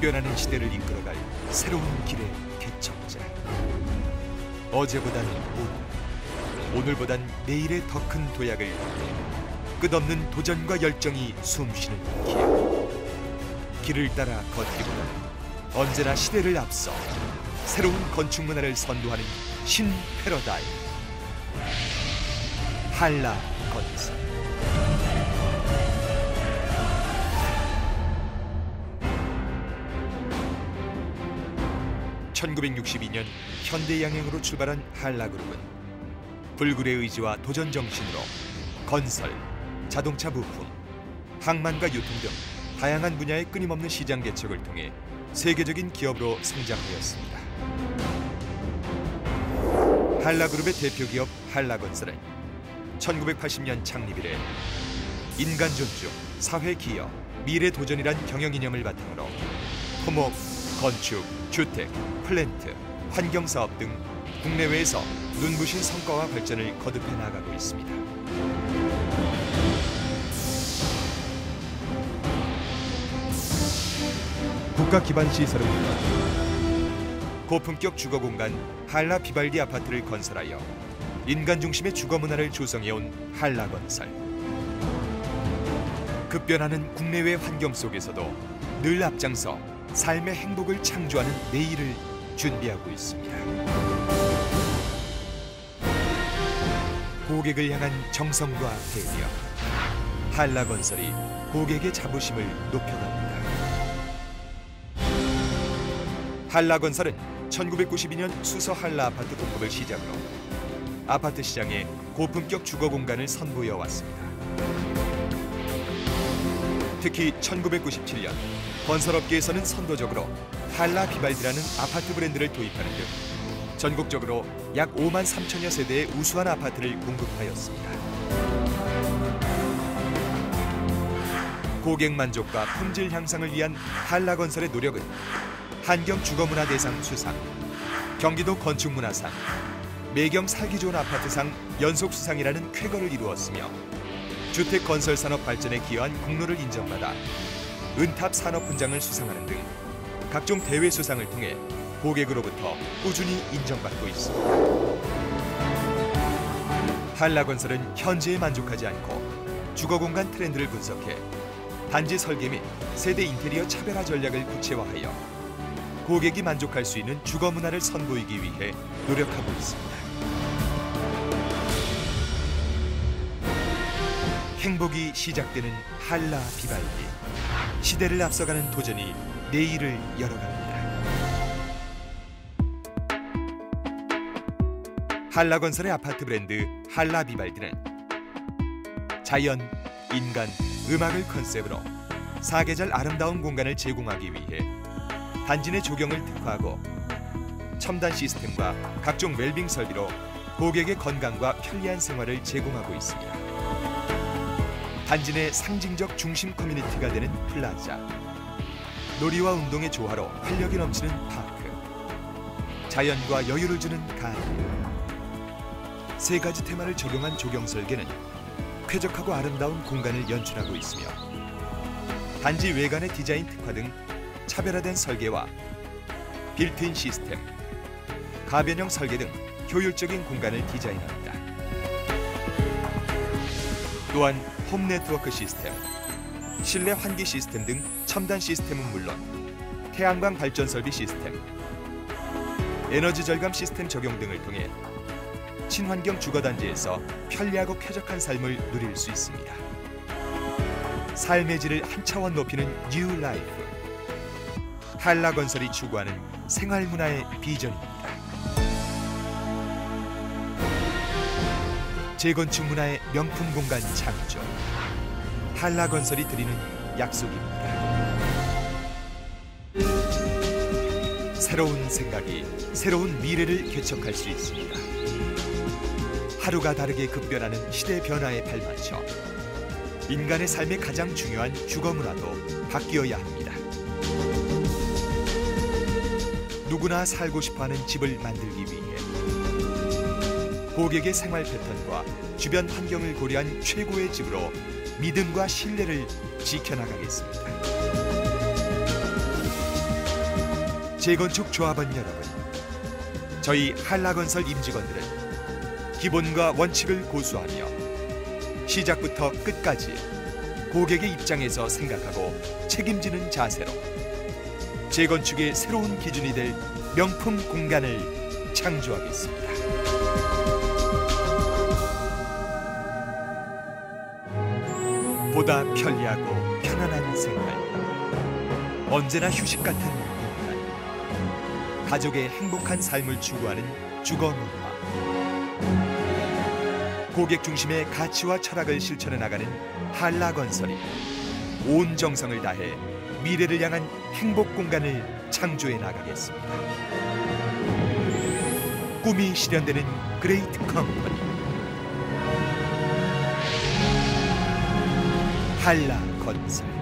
변하는 시대를 이끌어갈 새로운 길의 개척자. 어제보단 오늘, 오늘보단 내일의 더 큰 도약을 끝없는 도전과 열정이 숨쉬는 길. 길을 따라 걷기보다는 언제나 시대를 앞서 새로운 건축 문화를 선도하는 신 패러다임. 한라 건설. 1962년 현대 양행으로 출발한 한라그룹은 불굴의 의지와 도전 정신으로 건설, 자동차 부품, 항만과 유통 등 다양한 분야의 끊임없는 시장 개척을 통해 세계적인 기업으로 성장하였습니다. 한라그룹의 대표 기업 한라건설은 1980년 창립 이래 인간 존중, 사회 기여, 미래 도전이란 경영 이념을 바탕으로 토목, 건축, 주택, 플랜트, 환경 사업 등 국내외에서 눈부신 성과와 발전을 거듭해 나가고 있습니다. 국가 기반 시설은 고품격 주거 공간 한라 비발디 아파트를 건설하여 인간 중심의 주거 문화를 조성해온 한라 건설. 급변하는 국내외 환경 속에서도 늘 앞장서 삶의 행복을 창조하는 내일을 준비하고 있습니다. 고객을 향한 정성과 배려. 한라건설이 고객의 자부심을 높여갑니다. 한라건설은 1992년 수서 한라 아파트 공급을 시작으로 아파트 시장에 고품격 주거 공간을 선보여 왔습니다. 특히 1997년 건설업계에서는 선도적으로 한라 비발디라는 아파트 브랜드를 도입하는 등 전국적으로 약 5만 3천여 세대의 우수한 아파트를 공급하였습니다. 고객 만족과 품질 향상을 위한 한라 건설의 노력은 한경 주거문화대상 수상, 경기도 건축문화상, 매경 살기 좋은 아파트상 연속 수상이라는 쾌거를 이루었으며 주택 건설 산업 발전에 기여한 공로를 인정받아 은탑 산업 훈장을 수상하는 등 각종 대회 수상을 통해 고객으로부터 꾸준히 인정받고 있습니다. 한라건설은 현재에 만족하지 않고 주거공간 트렌드를 분석해 단지 설계 및 세대 인테리어 차별화 전략을 구체화하여 고객이 만족할 수 있는 주거 문화를 선보이기 위해 노력하고 있습니다. 행복이 시작되는 한라 비발디. 시대를 앞서가는 도전이 내일을 열어갑니다. 한라건설의 아파트 브랜드 한라 비발디는 자연, 인간, 음악을 컨셉으로 사계절 아름다운 공간을 제공하기 위해 단지 내 조경을 특화하고 첨단 시스템과 각종 웰빙 설비로 고객의 건강과 편리한 생활을 제공하고 있습니다. 단지 내 상징적 중심 커뮤니티가 되는 플라자. 놀이와 운동의 조화로 활력이 넘치는 파크. 자연과 여유를 주는 가든. 세 가지 테마를 적용한 조경 설계는 쾌적하고 아름다운 공간을 연출하고 있으며 단지 외관의 디자인 특화 등 차별화된 설계와 빌트인 시스템, 가변형 설계 등 효율적인 공간을 디자인합니다. 또한 홈 네트워크 시스템, 실내 환기 시스템 등 첨단 시스템은 물론 태양광 발전 설비 시스템, 에너지 절감 시스템 적용 등을 통해 친환경 주거단지에서 편리하고 쾌적한 삶을 누릴 수 있습니다. 삶의 질을 한 차원 높이는 뉴 라이프. 한라건설이 추구하는 생활문화의 비전입니다. 재건축 문화의 명품 공간 창조. 한라건설이 드리는 약속입니다. 새로운 생각이 새로운 미래를 개척할 수 있습니다. 하루가 다르게 급변하는 시대 변화에 발맞춰 인간의 삶의 가장 중요한 주거 문화도 바뀌어야 합니다. 누구나 살고 싶어하는 집을 만들기 위해 고객의 생활 패턴과 주변 환경을 고려한 최고의 집으로 믿음과 신뢰를 지켜나가겠습니다. 재건축 조합원 여러분, 저희 한라건설 임직원들은 기본과 원칙을 고수하며 시작부터 끝까지 고객의 입장에서 생각하고 책임지는 자세로 재건축의 새로운 기준이 될 명품 공간을 창조하겠습니다. 보다 편리하고 편안한 생활. 언제나 휴식 같은 공간. 가족의 행복한 삶을 추구하는 주거 문화. 고객 중심의 가치와 철학을 실천해 나가는 한라건설이 온 정성을 다해 미래를 향한 행복 공간을 창조해 나가겠습니다. 꿈이 실현되는 그레이트 컴퍼니 한라 건설